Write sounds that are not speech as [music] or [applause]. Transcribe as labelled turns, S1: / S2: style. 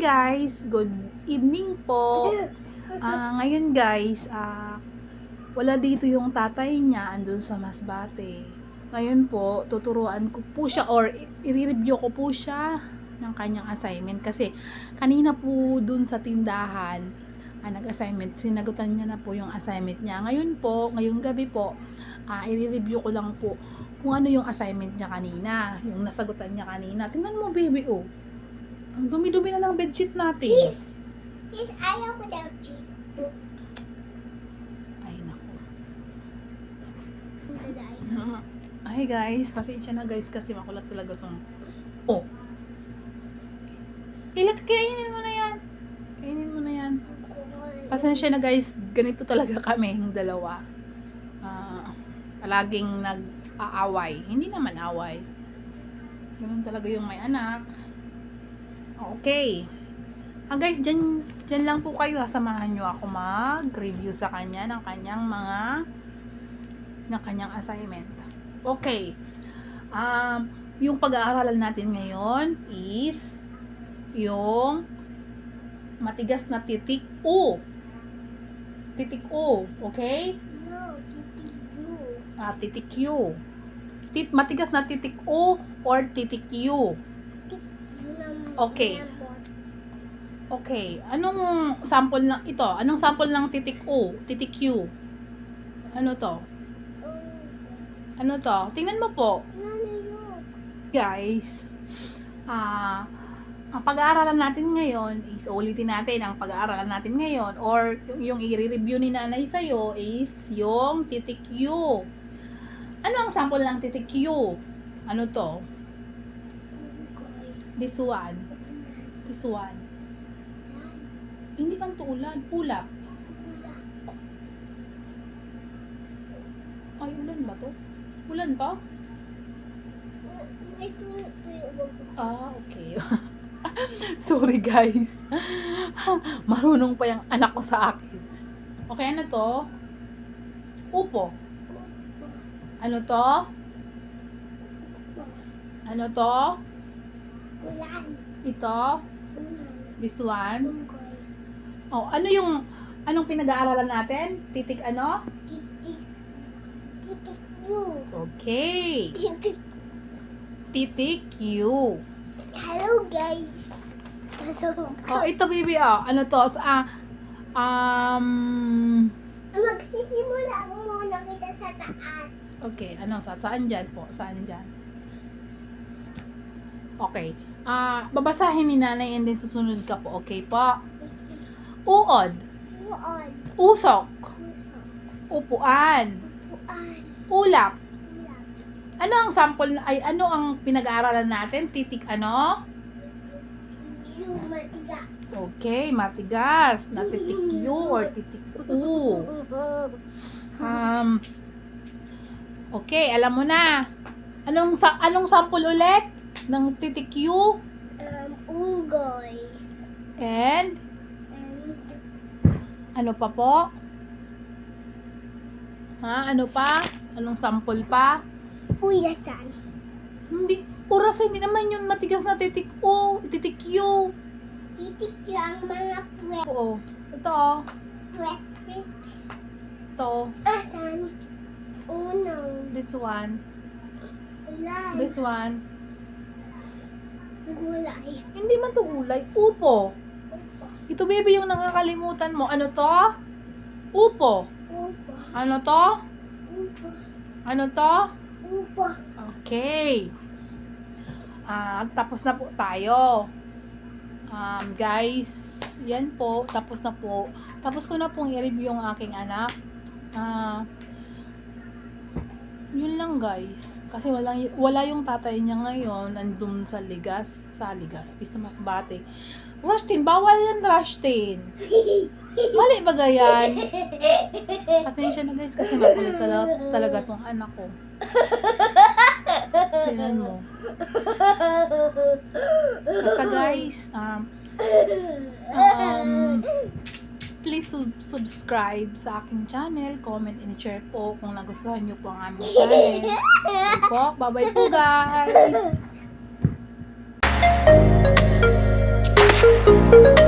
S1: guys, good evening po. [laughs] Ah, ngayon guys, ah wala dito yung tatay niya andun sa Masbate. Ngayon po, tuturuan ko po siya or i-review ko po siya ng kanyang assignment kasi kanina po dun sa tindahan ah, nag-assignment, sinagutan niya na po yung assignment niya. Ngayon po, ngayong gabi po, ah, i-review ko lang po kung ano yung assignment niya kanina, yung nasagutan niya kanina. Tingnan mo baby oh. Ang dumi-dumi na ng bedsheet natin.
S2: Please. Please, ayaw ko daw cheese.
S1: Ay, naku. [laughs] Ay, guys. Pasensya na, guys. Kasi makulat talaga tong... Oh. Ilag, kainin mo na yan. Kainin mo na yan. Pasensya na, guys. Ganito talaga kami, yung dalawa. Ah, palaging nag-aaway. Hindi naman away. Ganun talaga yung may anak. Okay. Ah, guys, dyan, dyan lang po kayo. ha. Samahan nyo ako mag-review sa kanya ng kanyang mga ng kanyang assignment. Okay. Um, yung pag-aaralan natin ngayon is yung matigas na titik O. Titik O. Okay?
S2: No, titig you.
S1: Ah, titik Q. Tit matigas na titik O or titik U. Okay. Okay. Anong sample ng ito? Anong sample ng titik O? Titik Q? Ano to? Ano to? Tingnan mo po. guys, ah, ang pag-aaralan natin ngayon is ulitin natin ang pag-aaralan natin ngayon or yung, i-review ni nanay sa'yo is yung titik Q. Ano ang sample ng titik Q? Ano to? This one. This one. Hindi kang tuulan. Ulap. Ay, ulan ba to? Ulan to?
S2: May?
S1: Ah, okay. [laughs] Sorry guys. [laughs] Marunong pa yung anak ko sa akin. Okay, ano to? Upo. Ano to? Ano to?
S2: Ulan.
S1: Ito?
S2: Ulan.
S1: This one?
S2: Unggoy.
S1: Oh, ano yung anong pinag-aaralan natin? Titik ano?
S2: Titig you.
S1: Okay. Titik Q.
S2: Hello guys.
S1: Oh, ito baby oh. Ano to? Ah, um,
S2: Magsisimula ako muna kita sa taas.
S1: Okay, ano, sa saan dyan po? Saan dyan? Okay. Ah, babasahin ni nanay and then susunod ka po. Okay po? Uod.
S2: Uon.
S1: Usok.
S2: Puso.
S1: Upuan.
S2: Upuan.
S1: Ulap.
S2: Ulap.
S1: Ano ang sample, ay ano ang pinag-aaralan natin? Titik ano?
S2: Yung matigas.
S1: Okay, matigas. Na titik U or titik U. Um, okay, alam mo na. Anong, sa, anong sample ulit ng titik U?
S2: Um, unggoy.
S1: And,
S2: And
S1: ano pa po? Ha? Ano pa? Anong sample pa?
S2: uyasan.
S1: Hindi, oras hindi naman yun matigas na titik O, titik U.
S2: Titik yung mga puwet.
S1: Oo. Ito, oh.
S2: Puwet.
S1: Ito.
S2: Asan? Uno.
S1: This one.
S2: Ulan.
S1: This one.
S2: Gulay.
S1: Hindi man to gulay. Upo. Ito baby yung nakakalimutan mo. Ano to? Upo.
S2: Upo.
S1: Ano to?
S2: Upo.
S1: Ano to?
S2: Upo.
S1: Okay. Ah, tapos na po tayo. Um, guys, yan po. Tapos na po. Tapos ko na pong i-review yung aking anak. Ah, yun lang guys. Kasi walang, wala yung tatay niya ngayon. Nandun sa Ligas. Sa Ligas. Pista Masbate. Rushtin, bawal yan Rushtin. Mali ba gayan? Pasensya na guys kasi makulit talaga, talaga tong anak ko. Tingnan mo. Basta guys, um, um, please sub- subscribe sa aking channel, comment and share po kung nagustuhan niyo po ang aming [laughs] channel. Okay po, bye-bye po guys! [laughs]